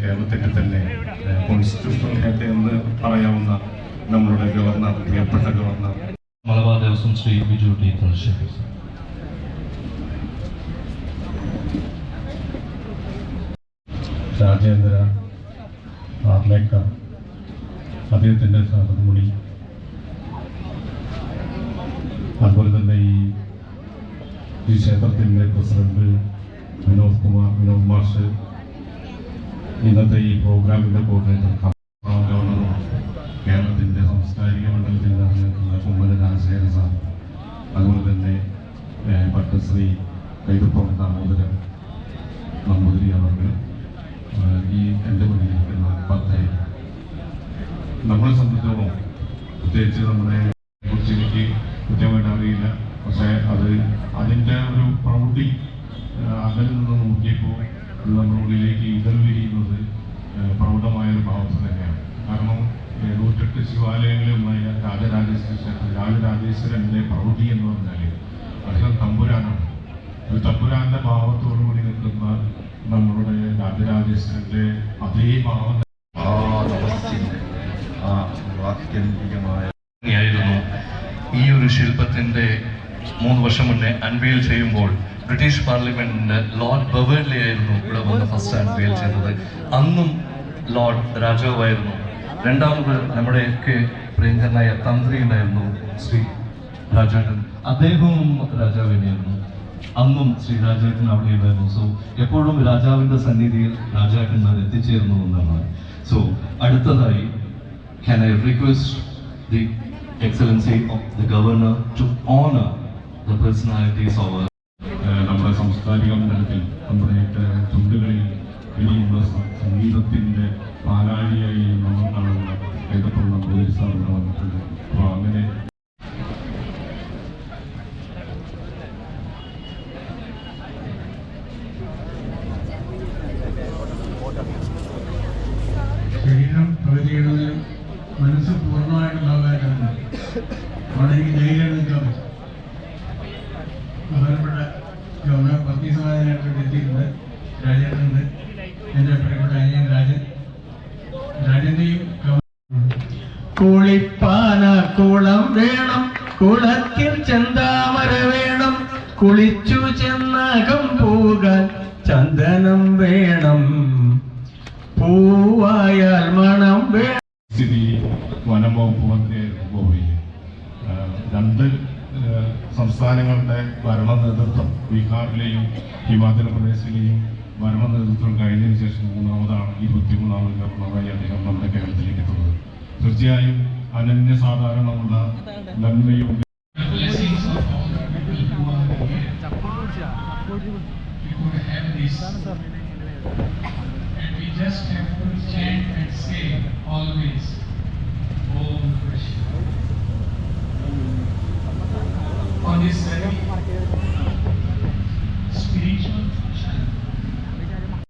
കേരളത്തിന്റെ തന്നെ constitutional head എന്ന് പറയാവുന്ന നമ്മളുടെ ഗവർണർ പ്രിയപ്പെട്ട ഗവർണർ? മലബാർ ദേവസ്വം ശ്രീ ബിജു ടി തുളശ്ശേരി രാജേന്ദ്ര ആർലേക്കർ അദ്ദേഹത്തിന്റെ സഹമണി അതുപോലെ തന്നെ ഈ ഈ ക്ഷേത്രത്തിന്റെ പ്രസിഡന്റ് വിനോദ് കുമാർ വിനോദ് മാഷ് ഇന്നത്തെ ഈ പ്രോഗ്രാമിന്റെ കോർഡിനേറ്റർ കേരളത്തിന്റെ സാംസ്കാരിക മണ്ഡലത്തിൽ നിറഞ്ഞിട്ടുള്ള കുമ്മന രാജശേഖര സാർ അതുപോലെ തന്നെ പട്ടശ്രീ കൈതപ്പുറം ദാമോദരൻ നമ്പൂതിരി അവർക്ക് ഈ എന്റെ മുന്നിലിരിക്കുന്ന പത്ത് നമ്മളെ സംബന്ധിച്ചോളം പ്രത്യേകിച്ച് നമ്മുടെ കുറിച്ച് എനിക്ക് കൃത്യമായിട്ട് അറിയില്ല. പക്ഷേ അത് അതിന്റെ ഒരു പ്രൗഢി അകലിൽ നിന്ന് നോക്കിയപ്പോൾ ഇത് നമ്മുടെ ഉള്ളിലേക്ക് ഇതൾ വിരിയുന്നത് പ്രൗഢമായ ഒരു ഭാവത്തിൽ തന്നെയാണ്. കാരണം നൂറ്റെട്ട് ശിവാലയങ്ങളുമായ രാജരാജേശ്വര ക്ഷേത്രം രാജരാജേശ്വരന്റെ പ്രൗഢി എന്ന് പറഞ്ഞാൽ അദ്ദേഹം തമ്പുരാനാണ്. ഒരു തമ്പുരാന്റെ ഭാവത്തോടുകൂടി നിൽക്കുന്ന നമ്മളുടെ രാജരാജേശ്വരന്റെ അതേ ഭാവം ആയിരുന്നു ഈ ഒരു ശില്പത്തിന്റെ മൂന്ന് വർഷം മുന്നേ അൺവെയിൽ ചെയ്യുമ്പോൾ ബ്രിട്ടീഷ് പാർലമെന്റിന്റെ ലോർഡ് ബവേർലി ആയിരുന്നു ഇവിടെ വന്ന് ഫസ്റ്റ് അൺവെയിൽ ചെയ്തത്. അന്നും ലോർഡ് രാജാവായിരുന്നു രണ്ടാമത് നമ്മുടെയൊക്കെ പ്രിയങ്കരനായ തന്ത്രി ഉണ്ടായിരുന്നു ശ്രീ രാജേട്ടൻ. അദ്ദേഹവും രാജാവ് തന്നെയായിരുന്നു അന്നും ശ്രീ രാജേട്ടൻ അവിടെ ഉണ്ടായിരുന്നു. സോ എപ്പോഴും രാജാവിന്റെ സന്നിധിയിൽ രാജാക്കന്മാർ എത്തിച്ചേർന്നു എന്നാണ്. സോ അടുത്തതായി can I request the excellency of the governor to honor the personalities over നമ്മുടെ സാംസ്കാരിക മണ്ഡലത്തിൽ നമ്മുടെ ചുണ്ടുകളിൽ ഇനിയുള്ള സംഗീതത്തിന്റെ പാലാഴിയായി നമ്മൾ കാണുന്ന ഏതപ്പം നമ്പൂതിരി സാർ ഇവിടെ വന്നിട്ടുണ്ട്. അപ്പോൾ അങ്ങനെ മനസ്സ് പൂർണമായിട്ടുള്ള ലോകമായിട്ടുണ്ട് അവിടെ എനിക്ക് എത്തിയിട്ടുണ്ട് രാജേട്ടനുണ്ട് എന്റെ പ്രിയപ്പെട്ട അനിയൻ രാജൻ. രാജന്റെയും കുളിപ്പാന കുളം വേണം. കുളത്തിൽ ചെന്താമര വേണം. കുളിച്ചു ചെന്നകം പോകാൻ ചന്ദനം വേണം. പൂവായാൽ മണം വേണം സ്ഥിതി വനം വകുപ്പ് രണ്ട് സംസ്ഥാനങ്ങളുടെ ഭരണ നേതൃത്വം ബീഹാറിലെയും ഹിമാചൽ പ്രദേശിലെയും ഭരണ നേതൃത്വം കഴിഞ്ഞതിന് ശേഷം മൂന്നാമതാണ് ഇരുപത്തി മൂന്നാമത് ഗവർണറായി അദ്ദേഹം നമ്മുടെ കേരളത്തിലേക്ക് എത്തുന്നത് തീർച്ചയായും അനന്യ സാധാരണമുള്ള നന്മയും just have to chant and say always Om Krishna. On this